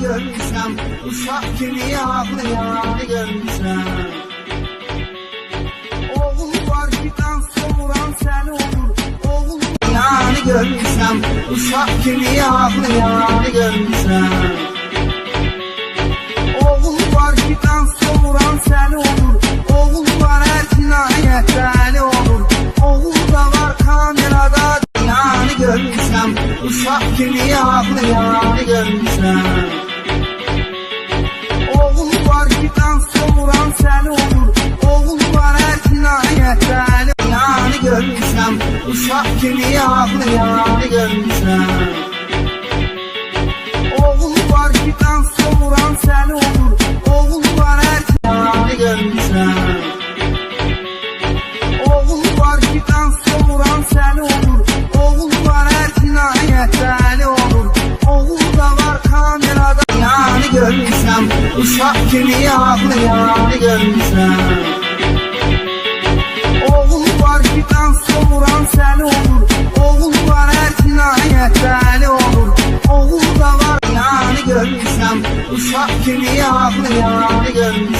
görmüşəm Uşaq kimi ağlayanı görmüşəm Oğul var qan soğuran səni olur Oğul yani görmüşəm Uşaq kimi ağlayanı görmüşəm Oğul var qan soğuran səni olur Oğul var hər cinayətəni olur. Oğul da var kamerada yani görmüşəm Uşaq kimi ağlayanı görmüşəm Uşaq kimi ağlayanı görmüşəm Oğul var ki qan soğuran səni olur. Oğul var hər cinayəni görmüşəm Oğul var ki qan soğuran səni olur. Oğul var hər cinayətəni olur. Oğul da var kamerada yani görmüşəm Uşaq kimi ağlayanı görmüşəm görmüşəm Uşaq kimi ağlayanı görmüşəm